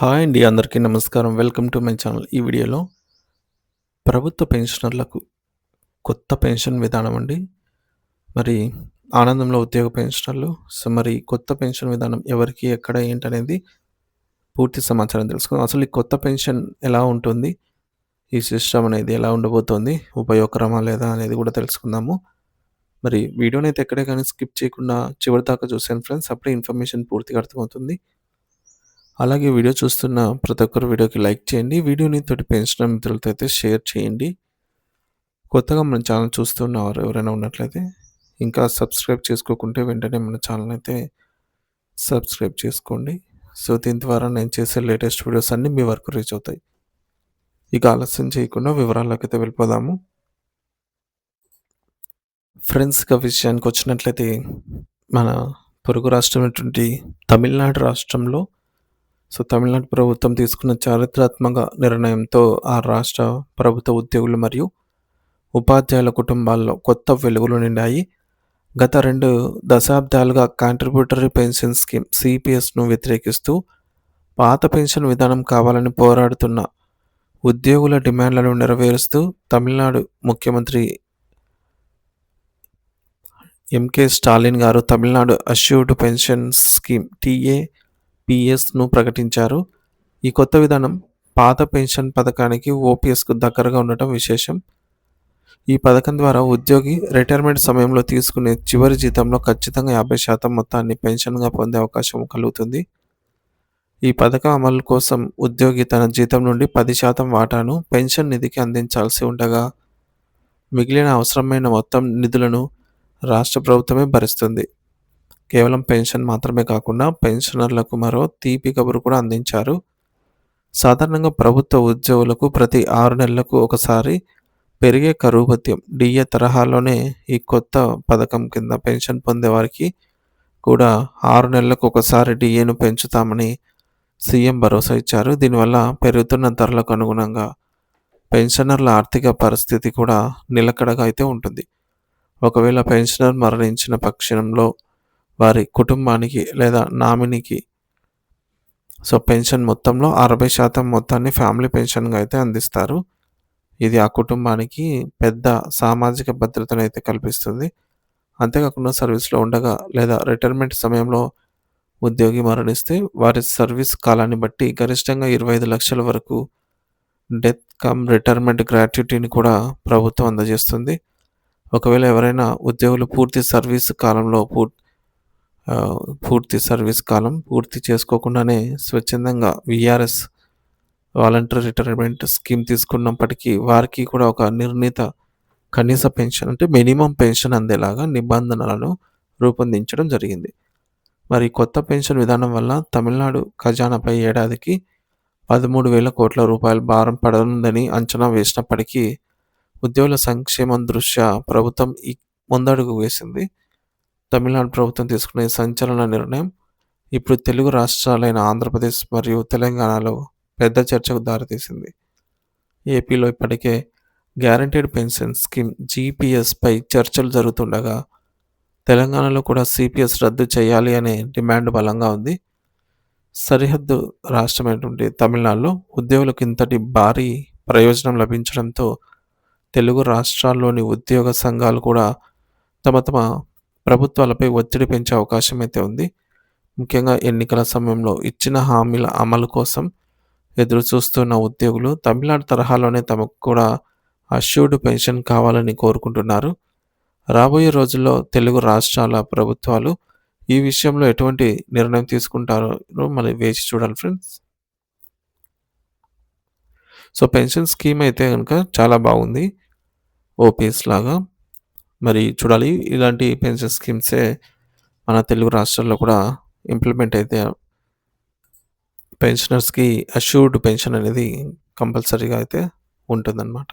Hi అండి అందరికీ నమస్కారం. Welcome to my channel. ఈ వీడియోలో ప్రభుత్వ పెన్షనర్లకు కొత్త పెన్షన్ విధానం అండి. మరి ఆనందంలో ఉద్యోగ పెన్షనర్లు సో మరి కొత్త పెన్షన్ విధానం ఎవరికి ఎక్కడ ఏంటనేది పూర్తి సమాచారం తెలుసుకుందాం. అసలు ఈ కొత్త పెన్షన్ ఎలా ఉంటుంది? ఈ సిస్టమ్ అనేది ఎలా ఉండబోతోంది? ఉపయోగకరమా లేదా అనేది కూడా తెలుసుకుందాము. మరి వీడియోని అయితే ఎక్కడే కానీ స్కిప్ చేయకుండా చివరి దాకా చూసాను ఫ్రెండ్స్. అప్పుడే ఇన్ఫర్మేషన్ పూర్తిగా అర్థమవుతుంది. అలాగే వీడియో చూస్తున్న ప్రతి ఒక్కరు వీడియోకి లైక్ చేయండి. వీడియోని తోటి పెంచిన మిత్రులతో అయితే షేర్ చేయండి. కొత్తగా మన ఛానల్ చూస్తున్నవారు ఎవరైనా ఉన్నట్లయితే ఇంకా సబ్స్క్రైబ్ చేసుకోకుంటే వెంటనే మన ఛానల్ అయితే సబ్స్క్రైబ్ చేసుకోండి. సో దీని ద్వారా నేను చేసే లేటెస్ట్ వీడియోస్ అన్నీ మీ వరకు రీచ్ అవుతాయి. ఇక ఆలస్యం చేయకుండా వివరాల్లోకి అయితే వెళ్ళిపోదాము. ఫ్రెండ్స్ విషయానికి వచ్చినట్లయితే మన పొరుగు రాష్ట్రమైనటువంటి తమిళనాడు రాష్ట్రంలో సో తమిళనాడు ప్రభుత్వం తీసుకున్న చారిత్రాత్మక నిర్ణయంతో ఆ రాష్ట్ర ప్రభుత్వ ఉద్యోగులు మరియు ఉపాధ్యాయుల కుటుంబాల్లో కొత్త వెలుగులు నిండాయి. గత రెండు దశాబ్దాలుగా కాంట్రిబ్యూటరీ పెన్షన్ స్కీమ్ సిపిఎస్ను వ్యతిరేకిస్తూ పాత పెన్షన్ విధానం కావాలని పోరాడుతున్న ఉద్యోగుల డిమాండ్లను నెరవేరుస్తూ తమిళనాడు ముఖ్యమంత్రి ఎంకే స్టాలిన్ గారు Tamil Nadu assured pension scheme T A పిఎస్ను ప్రకటించారు. ఈ కొత్త విధానం పాత పెన్షన్ పథకానికి ఓపీఎస్కు దగ్గరగా ఉండటం విశేషం. ఈ పథకం ద్వారా ఉద్యోగి రిటైర్మెంట్ సమయంలో తీసుకునే చివరి జీతంలో ఖచ్చితంగా యాభై శాతం మొత్తాన్ని పెన్షన్గా పొందే అవకాశం కలుగుతుంది. ఈ పథకం అమలు కోసం ఉద్యోగి తన జీతం నుండి పది శాతం వాటాను పెన్షన్ నిధికి అందించాల్సి ఉండగా మిగిలిన అవసరమైన మొత్తం నిధులను రాష్ట్ర ప్రభుత్వమే భరిస్తుంది. కేవలం పెన్షన్ మాత్రమే కాకుండా పెన్షనర్లకు మరో తీపి కబురు కూడా అందించారు. సాధారణంగా ప్రభుత్వ ఉద్యోగులకు ప్రతి ఆరు నెలలకు ఒకసారి పెరిగే కరువు భత్యం డిఏ తరహాలోనే ఈ కొత్త పథకం కింద పెన్షన్ పొందేవారికి కూడా ఆరు నెలలకు ఒకసారి డిఏను పెంచుతామని సీఎం భరోసా ఇచ్చారు. దీనివల్ల పెరుగుతున్న ధరలకు అనుగుణంగా పెన్షనర్ల ఆర్థిక పరిస్థితి కూడా నిలకడగా అయితే ఉంటుంది. ఒకవేళ పెన్షనర్ మరణించిన పక్షంలో వారి కుటుంబానికి లేదా నామినీకి. సో పెన్షన్ మొత్తంలో అరవై శాతం మొత్తాన్ని ఫ్యామిలీ పెన్షన్గా అయితే అందిస్తారు. ఇది ఆ కుటుంబానికి పెద్ద సామాజిక భద్రతను అయితే కల్పిస్తుంది. అంతేకాకుండా సర్వీస్లో ఉండగా లేదా రిటైర్మెంట్ సమయంలో ఉద్యోగి మరణిస్తే వారి సర్వీస్ కాలాన్ని బట్టి గరిష్టంగా ఇరవై ఐదు లక్షల వరకు డెత్ కమ్ రిటైర్మెంట్ గ్రాట్యుటీని కూడా ప్రభుత్వం అందజేస్తుంది. ఒకవేళ ఎవరైనా ఉద్యోగులు పూర్తి సర్వీస్ కాలంలో పూర్తి పూర్తి సర్వీస్ కాలం పూర్తి చేసుకోకుండానే స్వచ్ఛందంగా విఆర్ఎస్ వాలంటీర్ రిటైర్మెంట్ స్కీమ్ తీసుకున్నప్పటికీ వారికి కూడా ఒక నిర్ణీత కనీస పెన్షన్ అంటే మినిమం పెన్షన్ అందేలాగా నిబంధనలను రూపొందించడం జరిగింది. మరి కొత్త పెన్షన్ విధానం వల్ల తమిళనాడు ఖజానాపై ఏడాదికి పదమూడు వేల కోట్ల రూపాయల భారం పడనుందని అంచనా వేసినప్పటికీ ఉద్యోగుల సంక్షేమం దృష్ట్యా ప్రభుత్వం ఈ ముందడుగు వేసింది. తమిళనాడు ప్రభుత్వం తీసుకునే సంచలన నిర్ణయం ఇప్పుడు తెలుగు రాష్ట్రాలైన ఆంధ్రప్రదేశ్ మరియు తెలంగాణలో పెద్ద చర్చకు దారితీసింది. ఏపీలో ఇప్పటికే గ్యారంటీడ్ పెన్షన్ స్కీమ్ జీపీఎస్పై చర్చలు జరుగుతుండగా తెలంగాణలో కూడా సిపిఎస్ రద్దు చేయాలి అనే డిమాండ్ బలంగా ఉంది. సరిహద్దు రాష్ట్రమైనటువంటి తమిళనాడులో ఉద్యోగులకు ఇంతటి భారీ ప్రయోజనం లభించడంతో తెలుగు రాష్ట్రాల్లోని ఉద్యోగ సంఘాలు కూడా తమ తమ ప్రభుత్వాలపై ఒత్తిడి పెంచే అవకాశం అయితే ఉంది. ముఖ్యంగా ఎన్నికల సమయంలో ఇచ్చిన హామీల అమలు కోసం ఎదురు చూస్తున్న ఉద్యోగులు తమిళనాడు తరహాలోనే తమకు కూడా అష్యూర్డ్ పెన్షన్ కావాలని కోరుకుంటున్నారు. రాబోయే రోజుల్లో తెలుగు రాష్ట్రాల ప్రభుత్వాలు ఈ విషయంలో ఎటువంటి నిర్ణయం తీసుకుంటారో మళ్ళీ వేచి చూడాలి ఫ్రెండ్స్. సో పెన్షన్ స్కీమ్ అయితే కనుక చాలా బాగుంది. ఓపీఎస్ లాగా. మరి చూడాలి. ఇలాంటి పెన్షన్ స్కీమ్సే మన తెలుగు రాష్ట్రాల్లో కూడా ఇంప్లిమెంట్ అయితే పెన్షనర్స్కి అష్యూర్డ్ పెన్షన్ అనేది కంపల్సరీగా అయితే ఉంటుందన్నమాట.